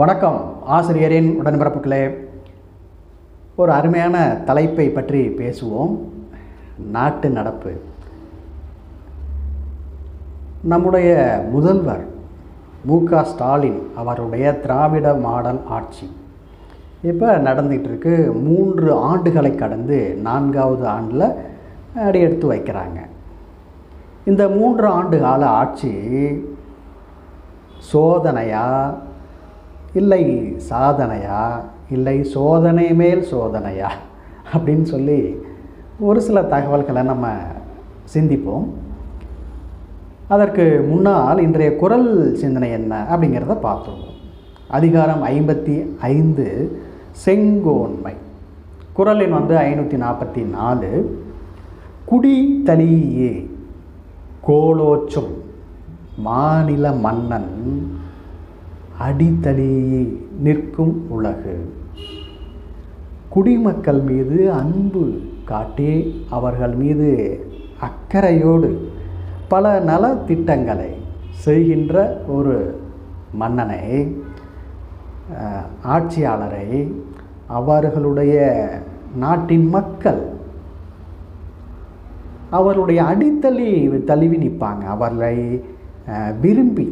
வணக்கம். ஆசிரியரின் உடன்பிறப்புகளே ஒரு அருமையான தலைப்பை பற்றி பேசுவோம். நாட்டு நடப்பு. நம்முடைய முதல்வர் மு க ஸ்டாலின் அவருடைய திராவிட மாடல் ஆட்சி. இப்போ நடந்துகிட்ருக்கு மூன்று ஆண்டுகளை கடந்து நான்காவது ஆண்டில் அடி எடுத்து வைக்கிறாங்க. இந்த மூன்று ஆண்டு கால ஆட்சி சோதனையாக இல்லை சாதனையா? இல்லை சோதனை மேல் சோதனையா? அப்படின்னு சொல்லி ஒரு சில தகவல்களை நம்ம சிந்திப்போம். அதற்கு முன்னால் இன்றைய குரல் சிந்தனை என்ன அப்படிங்கிறத பார்த்தோம் அதிகாரம் ஐம்பத்தி ஐந்து செங்கோன்மை. குரலின் வந்து ஐநூற்றி நாற்பத்தி நாலு குடி தலியே கோலோச்சும் மாநில மன்னன் அடித்தலியே நிற்கும் உலகு. குடிமக்கள் மீது அன்பு காட்டி அவர்கள் மீது அக்கறையோடு பல நலத்திட்டங்களை செய்கின்ற ஒரு மன்னனை ஆட்சியாளரை அவர்களுடைய நாட்டின் மக்கள் அவருடைய அடித்தளி தழுவி நிற்பாங்க. அவர்களை விரும்பி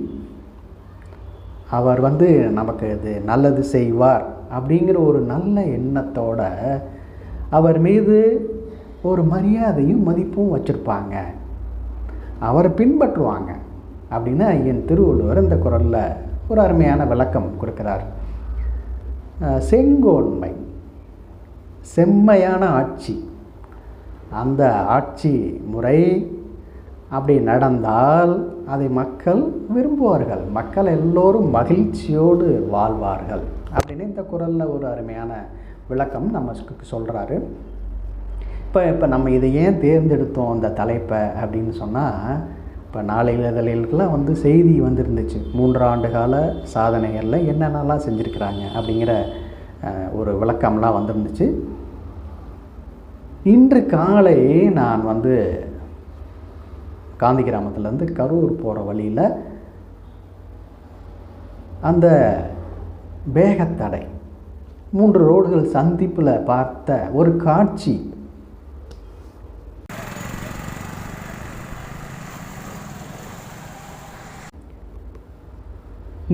அவர் வந்து நமக்கு இது நல்லது செய்வார் அப்படிங்கிற ஒரு நல்ல எண்ணத்தோட அவர் மீது ஒரு மரியாதையும் மதிப்பும் வச்சுருப்பாங்க. அவரை பின்பற்றுவாங்க அப்படின்னு ஐயன் திருவள்ளுவர் இந்த குரலில் ஒரு அருமையான விளக்கம் கொடுக்கிறார். செங்கோன்மை செம்மையான ஆட்சி. அந்த ஆட்சி முறை அப்படி நடந்தால் அதை மக்கள் விரும்புவார்கள். மக்கள் எல்லோரும் மகிழ்ச்சியோடு வாழ்வார்கள். அப்படின்னு இந்த குரலில் ஒரு அருமையான விளக்கம் நம்ம சொல்கிறாரு இப்போ இப்போ நம்ம இதை ஏன் தேர்ந்தெடுத்தோம் அந்த தலைப்பை அப்படின்னு சொன்னால் இப்போ நாளிதழ்களுக்கெல்லாம் வந்து செய்தி வந்துருந்துச்சு. மூன்று ஆண்டு கால சாதனைகளில் என்னென்னலாம் செஞ்சுருக்கிறாங்க அப்படிங்கிற ஒரு விளக்கம்லாம் வந்துருந்துச்சு. இன்று காலை நான் வந்து காந்தி கிராமத்துலேருந்து கரூர் போகிற வழியில் அந்த வேகத்தடை மூன்று ரோடுகள் சந்திப்பில் பார்த்த ஒரு காட்சி.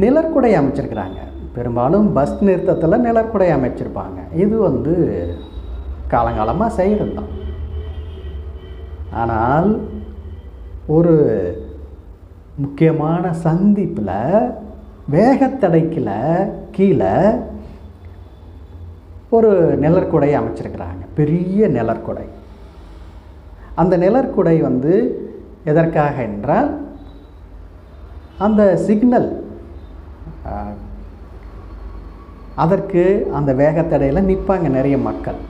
நிழற்குடை அமைச்சிருக்கிறாங்க. பெரும்பாலும் பஸ் நிறுத்தத்தில் நிழற்குடை அமைச்சிருப்பாங்க. இது வந்து காலங்காலமாக செய்கிறது தான் ஆனால் ஒரு முக்கியமான சந்திப்பில் வேகத்தடைக்கில் கீழே ஒரு நிழற்குடை அமைச்சிருக்கிறாங்க. பெரிய நிழற்குடை. அந்த நிழற்குடை வந்து எதற்காக என்றால் அந்த சிக்னல் அதற்கு அந்த வேகத்தடையில் நிற்பாங்க நிறைய மக்கள்.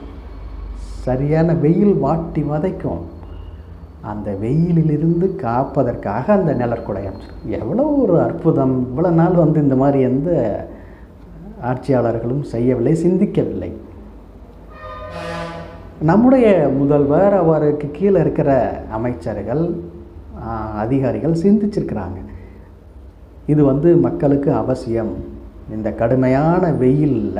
சரியான வெயில் வாட்டி வதைக்கும். அந்த வெயிலிலிருந்து காப்பதற்காக அந்த நிழற்குடை அமைச்சிருக்கு எவ்வளோ ஒரு அற்புதம். இவ்வளோ நாள் வந்து இந்த மாதிரி எந்த ஆட்சியாளர்களும் செய்யவில்லை சிந்திக்கவில்லை. நம்முடைய முதல்வர் அவருக்கு கீழே இருக்கிற அமைச்சர்கள் அதிகாரிகள் சிந்திச்சிருக்கிறாங்க. இது வந்து மக்களுக்கு அவசியம். இந்த கடுமையான வெயிலில்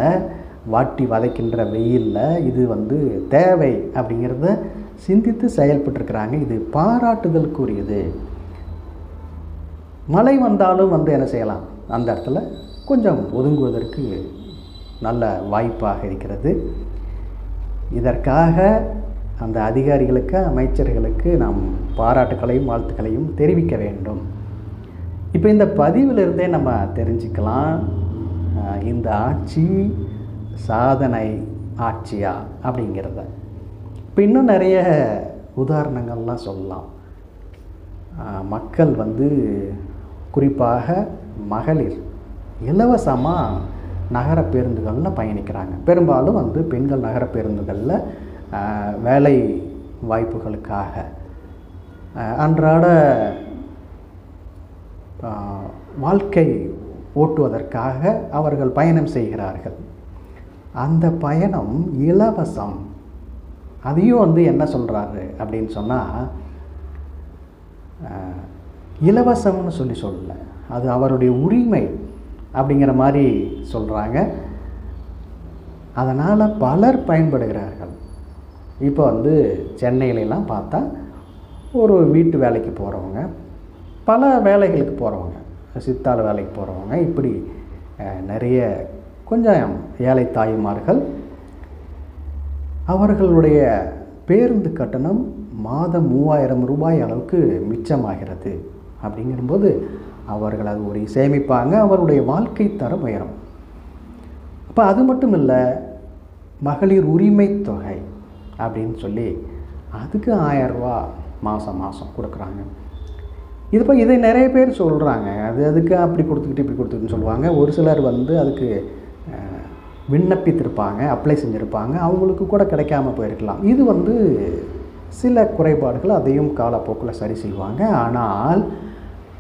வாட்டி வதைக்கின்ற வெயிலில் இது வந்து தேவை அப்படிங்கிறத சிந்தித்து செயல்பட்டுருக்கிறாங்க. இது பாராட்டுதலுக்குரியது மழை வந்தாலும் வந்து என்ன செய்யலாம்? அந்த இடத்துல கொஞ்சம் ஒதுங்குவதற்கு நல்ல வாய்ப்பாக இருக்கிறது. இதற்காக அந்த அதிகாரிகளுக்கு அமைச்சர்களுக்கு நாம் பாராட்டுக்களையும் வாழ்த்துக்களையும் தெரிவிக்க வேண்டும். இப்போ இந்த பதிவிலிருந்தே நம்ம தெரிஞ்சுக்கலாம். இந்த ஆட்சி சாதனை ஆட்சியா அப்படிங்கிறத. இப்போ இன்னும் நிறைய உதாரணங்கள்லாம் சொல்லலாம். மக்கள் வந்து குறிப்பாக மகளிர் இலவசமாக நகர பேருந்துகளில் பயணிக்கிறாங்க. பெரும்பாலும் வந்து பெண்கள் நகர பேருந்துகளில் வேலை வாய்ப்புகளுக்காக. அன்றாட வாழ்க்கை ஓட்டுவதற்காக அவர்கள் பயணம் செய்கிறார்கள். அந்த பயணம் இலவசம். அதையும் வந்து என்ன சொல்கிறாரு அப்படின்னு சொன்னால் இலவசம்னு சொல்லி சொல்லல. அது அவருடைய உரிமை அப்படிங்கிற மாதிரி சொல்கிறாங்க அதனால் பலர் பயன்படுகிறார்கள். இப்போ வந்து சென்னையிலலாம் பார்த்தா ஒரு வீட்டு வேலைக்கு போகிறவங்க பல வேலைகளுக்கு போகிறவங்க சித்தாள் வேலைக்கு போகிறவங்க இப்படி நிறைய கொஞ்சம் ஏழை தாய்மார்கள் அவர்களுடைய பேருந்து கட்டணம் மாதம் மூவாயிரம் ரூபாய் அளவுக்கு மிச்சமாகிறது. அப்படிங்கும்போது அவர்கள் அது ஒரு சேமிப்பாங்க அவருடைய வாழ்க்கை தரம் உயரும். அப்போ அது மட்டும் இல்லை மகளிர் உரிமை தொகை அப்படின்னு சொல்லி அதுக்கு ஆயரூவா மாதம் மாதம் கொடுக்குறாங்க. இது இப்போ இதை நிறைய பேர் சொல்கிறாங்க அது அதுக்கு அப்படி கொடுத்துக்கிட்டு இப்படி கொடுத்துக்கிட்டு சொல்லுவாங்க. ஒரு சிலர் வந்து அதுக்கு விண்ணப்பித்திருப்பாங்க அப்ளை செஞ்சுருப்பாங்க அவங்களுக்கு கூட கிடைக்காம போயிருக்கலாம். இது வந்து சில குறைபாடுகள் அதையும் காலப்போக்கில் சரி செய்வாங்க. ஆனால்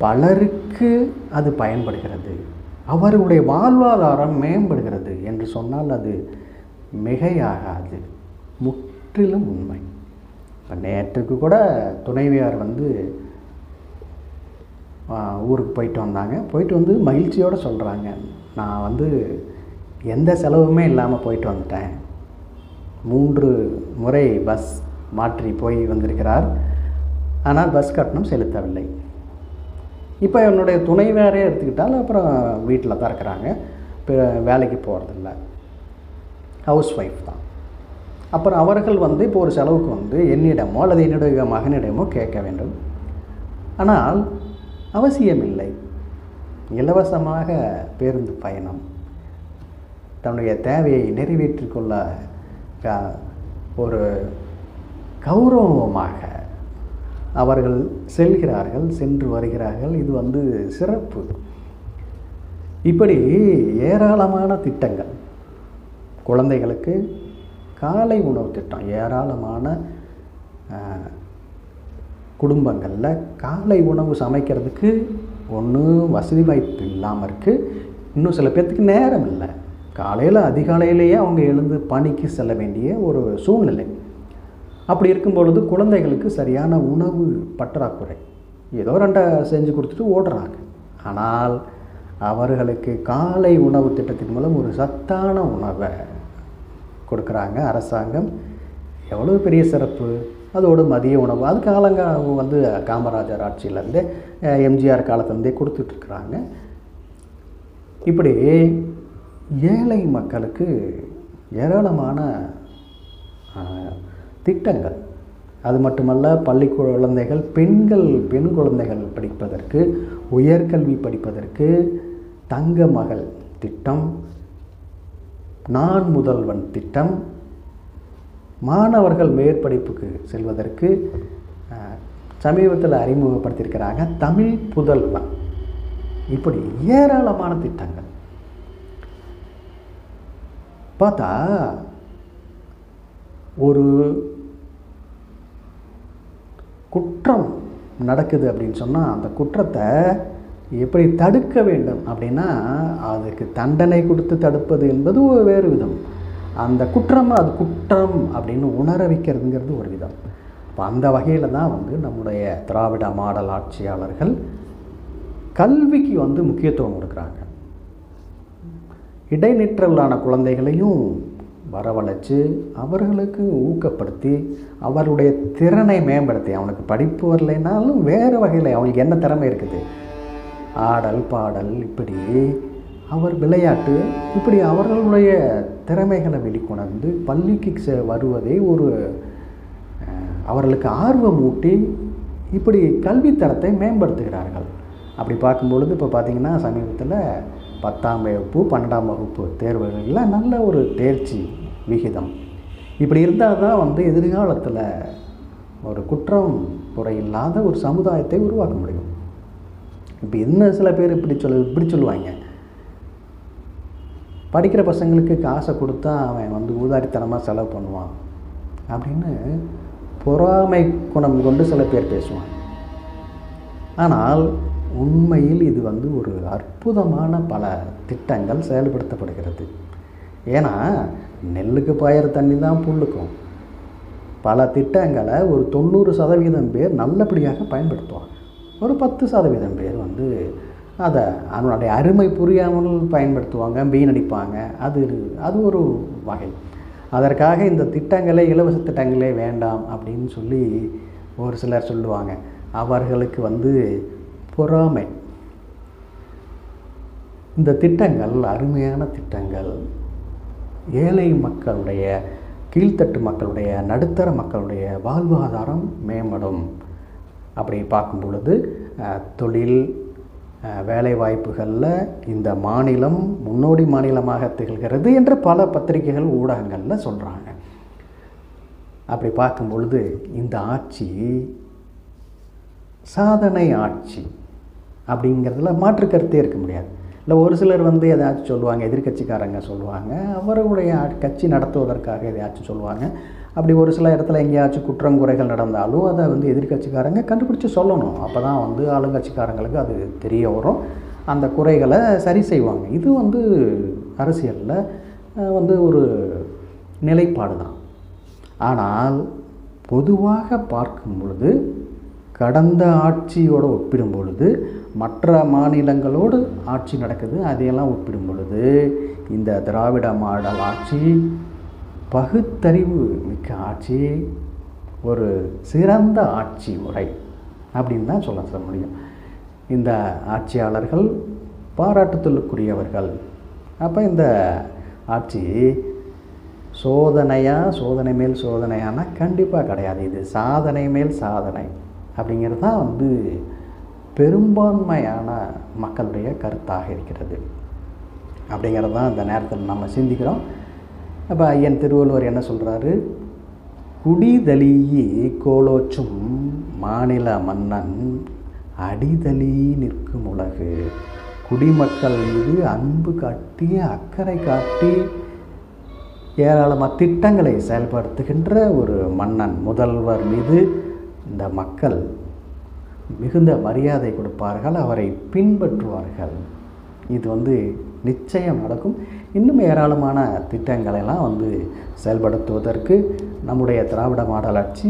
பலருக்கு அது பயன்படுகிறது. அவர்களுடைய வாழ்வாதாரம் மேம்படுகிறது என்று சொன்னால் அது மிகையாகாது. முற்றிலும் உண்மை. இப்போ நேற்றுக்கு கூட துணைவியார் வந்து ஊருக்கு போயிட்டு வந்தாங்க. போயிட்டு வந்து மகிழ்ச்சியோடு சொல்கிறாங்க நான் வந்து எந்த செலவுமே இல்லாமல் போயிட்டு வந்துட்டேன். மூன்று முறை பஸ் மாற்றி போய் வந்திருக்கிறார். ஆனால் பஸ் கட்டணம் செலுத்தவில்லை. இப்போ என்னுடைய துணைவியாரே எடுத்துக்கிட்டால் அப்புறம் வீட்டில் தான் இருக்கிறாங்க. இப்போ வேலைக்கு போகிறதில்ல ஹவுஸ் ஒய்ஃப் தான். அப்புறம் அவர்கள் வந்து இப்போ ஒரு செலவுக்கு வந்து என்னிடமோ அல்லது என்னுடைய மகனிடமோ கேட்க வேண்டும். ஆனால் அவசியமில்லை. இலவசமாக பேருந்து பயணம். தன்னுடைய தேவையை நிறைவேற்றிக் கொள்ள க- ஒரு கௌரவமாக அவர்கள் செல்கிறார்கள் சென்று வருகிறார்கள். இது வந்து சிறப்பு. இப்படி ஏராளமான திட்டங்கள். குழந்தைகளுக்கு காலை உணவு திட்டம். ஏராளமான குடும்பங்களில் காலை உணவு சமைக்கிறதுக்கு ஒன்றும் வசதி வாய்ப்பு இல்லாமல் இருக்குது இன்னும் சில பேர்த்துக்கு நேரம் இல்லை. காலையில் அதிகாலையிலேயே அவங்க எழுந்து பணிக்கு செல்ல வேண்டிய ஒரு சூழ்நிலை. அப்படி இருக்கும் பொழுது குழந்தைகளுக்கு சரியான உணவு பற்றாக்குறை. ஏதோ ரெண்டை செஞ்சு கொடுத்துட்டு ஓடுறாங்க. ஆனால் அவர்களுக்கு காலை உணவு திட்டத்தின் மூலம் ஒரு சத்தான உணவை கொடுக்குறாங்க அரசாங்கம். எவ்வளோ பெரிய சிறப்பு. அதோடு மதிய உணவு. அது காலங்க வந்து காமராஜர் ஆட்சியிலேருந்தே எம்ஜிஆர் காலத்துலேருந்தே கொடுத்துட்ருக்குறாங்க இப்படி ஏழை மக்களுக்கு ஏராளமான திட்டங்கள். அது மட்டுமல்ல பள்ளி குழந்தைகள் பெண்கள் பெண் குழந்தைகள் படிப்பதற்கு உயர்கல்வி படிப்பதற்கு தங்க மகள் திட்டம் நான் முதல்வன் திட்டம் மாணவர்கள் மேற்படிப்புக்கு செல்வதற்கு சமீபத்தில் அறிமுகப்படுத்தியிருக்கிறாங்க தமிழ் புதல்வன். இப்படி ஏராளமான திட்டங்கள். பார்த்தா ஒரு குற்றம் நடக்குது அப்படின்னு சொன்னால் அந்த குற்றத்தை எப்படி தடுக்க வேண்டும் அப்படின்னா அதுக்கு தண்டனை கொடுத்து தடுப்பது என்பது ஒரு வேறு விதம். அந்த குற்றம் அது குற்றம் அப்படின்னு உணர வைக்கிறதுங்கிறது ஒரு விதம். இப்போ அந்த வகையில் தான் வந்து நம்முடைய திராவிட மாடல் ஆட்சியாளர்கள் கல்விக்கு வந்து முக்கியத்துவம் கொடுக்குறாங்க. இடைநிற்றலான குழந்தைகளையும் வரவழைச்சு அவர்களுக்கு ஊக்கப்படுத்தி அவருடைய திறனை மேம்படுத்தி அவனுக்கு படிப்பு வரலைனாலும் வேறு வகையில் அவனுக்கு என்ன திறமை இருக்குது? ஆடல் பாடல் இப்படி அவர் விளையாட்டு இப்படி அவர்களுடைய திறமைகளை வெளிக்கொணர்ந்து பள்ளிக்கு செ- வருவதை ஒரு அவர்களுக்கு ஆர்வம் ஊட்டி இப்படி கல்வித்தரத்தை மேம்படுத்துகிறார்கள். அப்படி பார்க்கும்பொழுது இப்போ பார்த்திங்கன்னா சமீபத்தில் பத்தாம் வகுப்பு பன்னெண்டாம் வகுப்பு தேர்வுகளில் நல்ல ஒரு தேர்ச்சி விகிதம். இப்படி இருந்தால் தான் வந்து எதிர்காலத்தில் ஒரு குற்றம் குறை இல்லாத ஒரு சமுதாயத்தை உருவாக்க முடியும். இப்போ என்ன சில பேர் இப்படி சொல்ல இப்படி சொல்லுவாங்க. படிக்கிற பசங்களுக்கு காசை கொடுத்தா அவன் வந்து ஊதாரித்தனமாக செலவு பண்ணுவான் அப்படின்னு பொறாமை குணம் கொண்டு சில பேர் பேசுவான் ஆனால் உண்மையில் இது வந்து ஒரு அற்புதமான பல திட்டங்கள் செயல்படுத்தப்படுகிறது. ஏன்னா நெல்லுக்கு பாயிற தண்ணி தான் புல்லுக்கும். பல திட்டங்களை ஒரு தொண்ணூறு சதவீதம் பேர் நல்லபடியாக பயன்படுத்துவாங்க. ஒரு பத்து சதவீதம் பேர் வந்து அதை அதனுடைய அருமை புரியாமல் பயன்படுத்துவாங்க வீணடிப்பாங்க அது அது ஒரு வகை. அதற்காக இந்த திட்டங்களே இலவச திட்டங்களே வேண்டாம் அப்படின்னு சொல்லி ஒரு சிலர் சொல்லுவாங்க. அவர்களுக்கு வந்து பொறாமை. இந்த திட்டங்கள் அருமையான திட்டங்கள் ஏழை மக்களுடைய கீழ்த்தட்டு மக்களுடைய நடுத்தர மக்களுடைய வாழ்வாதாரம் மேம்படும். அப்படி பார்க்கும் பொழுது தொழில் வேலைவாய்ப்புகளில் இந்த மாநிலம் முன்னோடி மாநிலமாக திகழ்கிறது என்று பல பத்திரிகைகள் ஊடகங்களில் சொல்கிறாங்க அப்படி பார்க்கும் பொழுது இந்த ஆட்சி சாதனை ஆட்சி. அப்படிங்கிறதுல மாற்று கருத்தே இருக்க முடியாது. இல்லை ஒரு சிலர் வந்து எதாச்சும் சொல்லுவாங்க எதிர்க்கட்சிக்காரங்க சொல்லுவாங்க அவர்களுடைய கட்சி நடத்துவதற்காக எதையாச்சும் சொல்லுவாங்க. அப்படி ஒரு சில இடத்துல எங்கேயாச்சும் குற்றம் குறைகள் நடந்தாலும் அதை வந்து எதிர்கட்சிக்காரங்க கண்டுபிடிச்சி சொல்லணும். அப்போ தான் வந்து ஆளுங்கட்சிக்காரங்களுக்கு அது தெரிய வரும். அந்த குறைகளை சரி செய்வாங்க. இது வந்து அரசியலில் வந்து ஒரு நிலைப்பாடு தான் ஆனால் பொதுவாக பார்க்கும் பொழுது கடந்த ஆட்சியோடு ஒப்பிடும் பொழுது மற்ற மாநிலங்களோடு ஆட்சி நடக்குது அதையெல்லாம் ஒப்பிடும் பொழுது இந்த திராவிட மாடல் ஆட்சி பகுத்தறிவு மிக்க ஆட்சி ஒரு சிறந்த ஆட்சி முறை அப்படின்னு தான் சொல்ல சொல்ல முடியும். இந்த ஆட்சியாளர்கள் பாராட்டுதலுக்குரியவர்கள். அப்போ இந்த ஆட்சி சோதனையாக சோதனை மேல் சோதனையானால் கண்டிப்பாக கிடையாது. இது சாதனை மேல் சாதனை. அப்படிங்கிறது தான் வந்து பெரும்பான்மையான மக்களுடைய கருத்தாக இருக்கிறது. அப்படிங்கிறது தான் இந்த நேரத்தில் நம்ம சிந்திக்கிறோம். அப்போ ஐயன் திருவள்ளுவர் என்ன சொல்கிறாரு குடிதலியி கோலோச்சும் மாநில மன்னன் அடிதலி நிற்கும் உலகு. குடிமக்கள் மீது அன்பு காட்டி அக்கறை காட்டி ஏராளமாக திட்டங்களை செயல்படுத்துகின்ற ஒரு மன்னன் முதல்வர் மீது இந்த மக்கள் மிகுந்த மரியாதை கொடுப்பார்கள் அவரை பின்பற்றுவார்கள். இது வந்து நிச்சயம் நடக்கும். இன்னும் ஏராளமான திட்டங்களை எல்லாம் வந்து செயல்படுத்துவதற்கு நம்முடைய திராவிட மாடல் ஆட்சி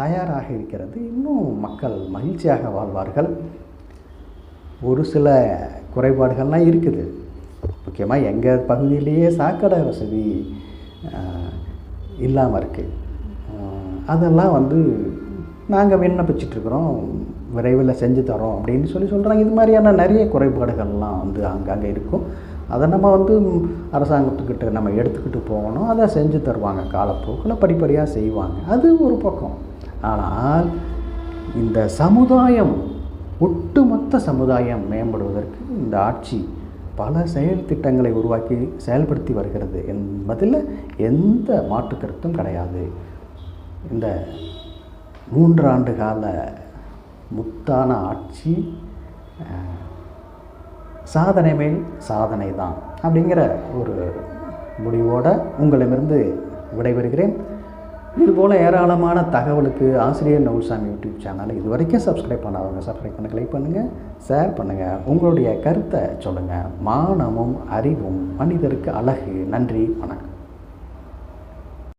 தயாராக இருக்கிறது. இன்னும் மக்கள் மகிழ்ச்சியாக வாழ்வார்கள். ஒரு சில குறைபாடுகள்லாம் இருக்குது. முக்கியமாக எங்கள் பகுதியிலேயே சாக்கடை வசதி இல்லாமல் இருக்குது அதெல்லாம் வந்து நாங்கள் விண்ணப்பிச்சிட்ருக்குறோம் விரைவில் செஞ்சு தரோம் அப்படின்னு சொல்லி சொல்கிறாங்க இது மாதிரியான நிறைய குறைபாடுகள்லாம் வந்து அங்கங்கே இருக்கும். அதை நம்ம வந்து அரசாங்கத்துக்கிட்ட நம்ம எடுத்துக்கிட்டு போகணும். அதை செஞ்சு தருவாங்க. காலப்போக்கில் படிப்படியாக செய்வாங்க. அது ஒரு பக்கம். ஆனால் இந்த சமுதாயம் ஒட்டுமொத்த சமுதாயம் மேம்படுவதற்கு இந்த ஆட்சி பல செயல் திட்டங்களை உருவாக்கி செயல்படுத்தி வருகிறது என்பதில் எந்த மாற்று கருத்தும் கிடையாது. இந்த மூன்றாண்டு கால முத்தான ஆட்சி சாதனை மேல் சாதனை தான் அப்படிங்கிற ஒரு முடிவோடு உங்களிடமிருந்து விடைபெறுகிறேன். இதுபோல் ஏராளமான தகவலுக்கு ஆசிரியர் நவுசாமி யூடியூப் சேனலை இது வரைக்கும் சப்ஸ்கிரைப் பண்ணாதவங்க சப்ஸ்கிரைப் பண்ண கிளிக் பண்ணுங்கள் ஷேர் பண்ணுங்கள் உங்களுடைய கருத்தை சொல்லுங்கள் மானமும் அறிவும் மனிதருக்கு அழகு. நன்றி வணக்கம்.